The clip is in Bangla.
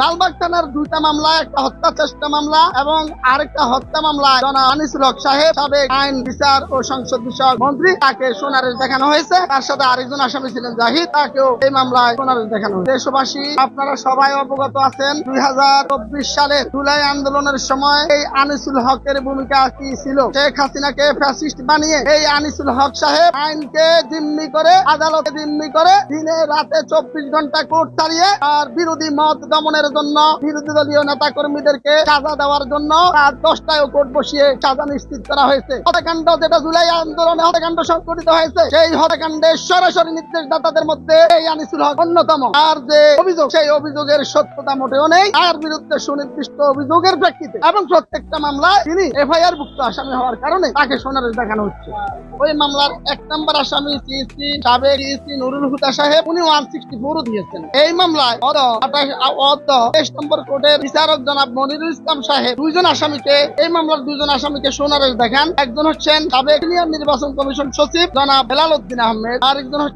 লালবাগ থানার দুইটা মামলা, একটা হত্যা চেষ্টা মামলা এবং আরেকটা হত্যা মামলা। জনা আনিসুল হক সাহেব সাবেক আইন বিচার ও সংসদ বিষয়ক মন্ত্রী, তাকে সোনারের দেখানো হয়েছে। তার সাথে আরেকজন আসামি ছিলেন জাহিদ, তাকেও এই মামলায় সোনারের দেখানো হয়েছে। দেশবাসী, আপনারা সবাই অবগত আছেন, দুই হাজার চব্বিশ সালে জুলাই আন্দোলনের সময় এই আনিসুল হকের ভূমিকা কি ছিল? শেখ হাসিনাকে ফ্যাসিস্ট বানিয়ে এই আনিসুল হক সাহেব আইনকে জিম্মি করে, আদালতে জিম্মি করে, দিনে রাতে চব্বিশ ঘণ্টা কোর্ট চালিয়ে আর বিরোধী মত দমনের জন্য, বিরোধী দলীয় নেতা কর্মীদেরকে সাজা দেওয়ার জন্য দশটায় কোর্ট বসিয়ে সাজা নিশ্চিত করা হয়েছে। হত্যাকাণ্ড যেটা জুলাই আন্দোলনে হত্যাকাণ্ড সংঘটিত হয়েছে, সেই হত্যাকাণ্ডের সরাসরি নির্দেশদাতাদের মধ্যে এই আনিসুল হক অন্যতম। আর যে অভিযোগ, সেই অভিযোগের সত্যতা মোটেও নেই। তার বিরুদ্ধে সুনির্দিষ্ট অভিযোগের প্রেক্ষিতে এবং প্রত্যেকটা মামলায় তিনি এফআইআর ভুক্ত আসামি হওয়ার কারণে তাকে সোনারের দেখানো হচ্ছে। ওই মামলার এক নম্বর আসামি সিএসি সাবেক সিএসি নুরুল হুদা সাহেব উনি ওয়ান সিক্সটি ফোরও দিয়েছেন। এই মামলায় অদ আঠাশ অদ তেইশ নম্বর কোর্টের বিচারক জনাব মনিরুল ইসলাম সাহেব দুইজন আসামিকে, এই মামলার দুইজন আসামিকে সোনারের দেখান। একজন হচ্ছেন সাবেক নির্বাচন কমিশন সচিব জনাব বেলাল উদ্দিন আহমেদ, আরেকজন হচ্ছেন